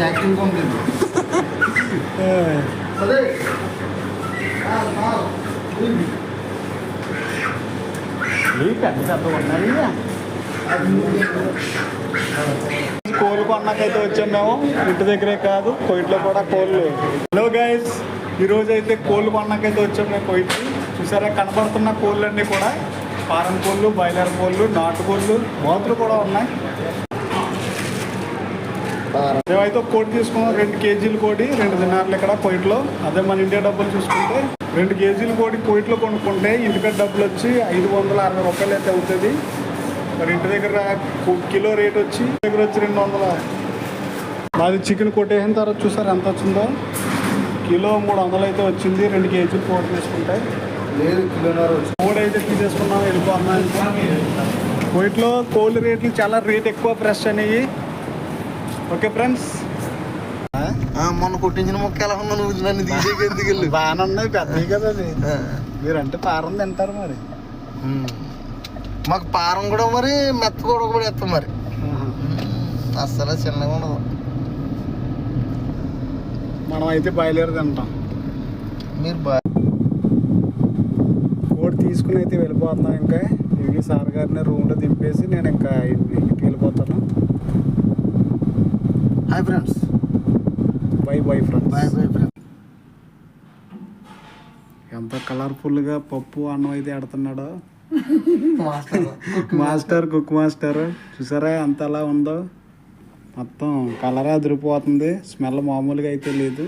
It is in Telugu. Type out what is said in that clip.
యాక్టింగ్ అదే కోళ్ళు కొన్నాకైతే వచ్చాం మేము ఇంటి దగ్గరే కాదు కొయిట్లో కూడా కోళ్ళు హలో గైస్ ఈరోజు అయితే కోళ్ళు కొన్నాకైతే వచ్చాం మేము కొయిట్ చూసారా కనపడుతున్న కోళ్ళన్నీ కూడా ఫారం కోళ్ళు బాయిలర్ కోళ్ళు నాటు కోళ్ళు బాతులు కూడా ఉన్నాయి. మేమైతే ఒక కోడి తీసుకున్నాం రెండు కేజీలు కోడి రెండు దినార్లు ఇక్కడ కోయిట్లో అదే మన ఇండియా డబ్బులు చూసుకుంటే రెండు కేజీలు కోడి కోయిట్లో కొనుక్కుంటే ఇంటికాడ డబ్బులు వచ్చి ఐదు వందల అరవై రూపాయలు అయితే అవుతుంది. మరి ఇంటి దగ్గర కిలో రేట్ వచ్చి దగ్గర వచ్చి రెండు వందల మాది చికెన్ కొట్టేసిన తర్వాత చూసారు ఎంత వచ్చిందో? కిలో మూడు వందలు అయితే వచ్చింది రెండు కేజీలు కోడి తీసుకుంటే. లేదు కిలోన్నర కోడి అయితే తీసేసుకున్నాం వెళ్ళిపోతున్నాం. కోయిట్లో కోళ్ళ రేట్లు చాలా రేట్ ఎక్కువ ఫ్రెష్ అనేవి. Okay friends? మొన్న కొట్టించిన మొక్క ఎలా ఉందో నువ్వు నన్ను తీసేకి ఎందుకు వెళ్ళు బాగానే ఉన్నాయి పెద్దవి కదా అది మీరంటే పారం తింటారు మరి. మాకు పారం కూడా మరి మెత్త కూడా కూడా ఎత్తాం మరి. అస్సలు చిన్నగా ఉండదు. మనం అయితే బయలుదేరి తింటాం. మీరు తీసుకుని అయితే వెళ్ళిపోతున్నాం ఇంకా. ఇవి సార్ గారిని రూమ్లో దింపేసి నేను ఇంకా ఇంటికి వెళ్ళిపోతాను. Hi friends bye bye friends bye bye friends ఎంత కలర్ఫుల్గా పప్పు అన్నం అయితే ఆడుతున్నాడో మాస్టర్ కుక్ మాస్టర్ చూసారా ఎంత అలా ఉందో? మొత్తం కలర్ అదిరిపోతుంది. స్మెల్ మామూలుగా అయితే లేదు.